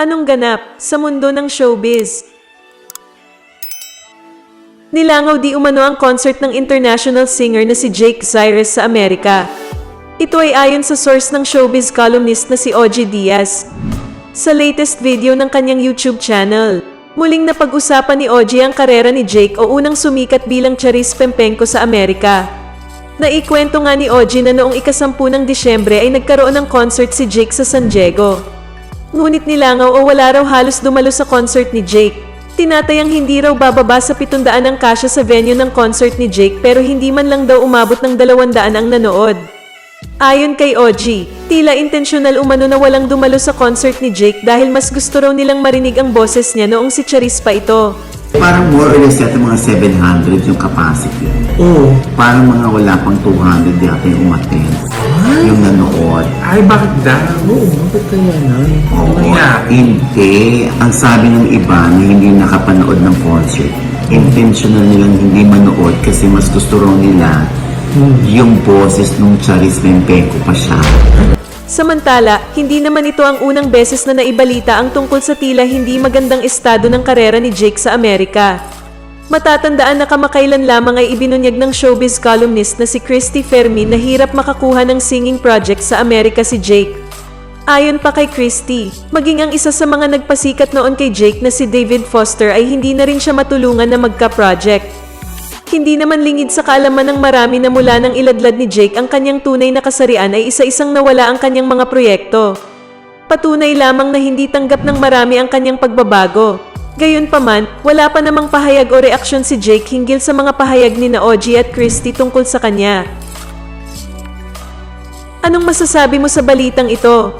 Anong ganap sa mundo ng showbiz? Nilangaw di umano ang concert ng international singer na si Jake Cyrus sa Amerika. Ito ay ayon sa source ng showbiz columnist na si Oji Diaz. Sa latest video ng kanyang YouTube channel, muling napag-usapan ni Oji ang karera ni Jake o unang sumikat bilang Charis Pempenko sa Amerika. Naikwento nga ni Oji na noong ikasampu ng Disyembre ay nagkaroon ng concert si Jake sa San Diego. Ngunit nilangaw o wala raw halos dumalo sa concert ni Jake. Tinatayang hindi raw bababa sa 700 ang kasya sa venue ng concert ni Jake pero hindi man lang daw umabot ng 200 ang nanood. Ayon kay Oji, tila intensyonal umano na walang dumalo sa concert ni Jake dahil mas gusto raw nilang marinig ang boses niya noong si Charis pa ito. Parang more or less yata mga 700 yung capacity. Oo. Parang mga wala pang 200 yata yung umattend. Yung nanood. Ay, bakit daw? Oo, bakit kaya na? Ano Oo, hindi. Ang sabi ng iba na hindi nakapanood ng concert, intentional nilang hindi manood kasi mas gusto raw nila yung boses nung Charis Mempenko pa siya. Samantala, hindi naman ito ang unang beses na naibalita ang tungkol sa tila hindi magandang estado ng karera ni Jake sa Amerika. Matatandaan na kamakailan lamang ay ibinunyag ng showbiz columnist na si Christy Fermin na hirap makakuha ng singing project sa Amerika si Jake. Ayon pa kay Christy, maging ang isa sa mga nagpasikat noon kay Jake na si David Foster ay hindi na rin siya matulungan na magka-project. Hindi naman lingid sa kaalaman ng marami na mula ng iladlad ni Jake ang kanyang tunay na kasarian ay isa-isang nawala ang kanyang mga proyekto. Patunay lamang na hindi tanggap ng marami ang kanyang pagbabago. Gayunpaman, wala pa namang pahayag o reaksyon si Jake hinggil sa mga pahayag ni na Oji at Christy tungkol sa kanya. Anong masasabi mo sa balitang ito?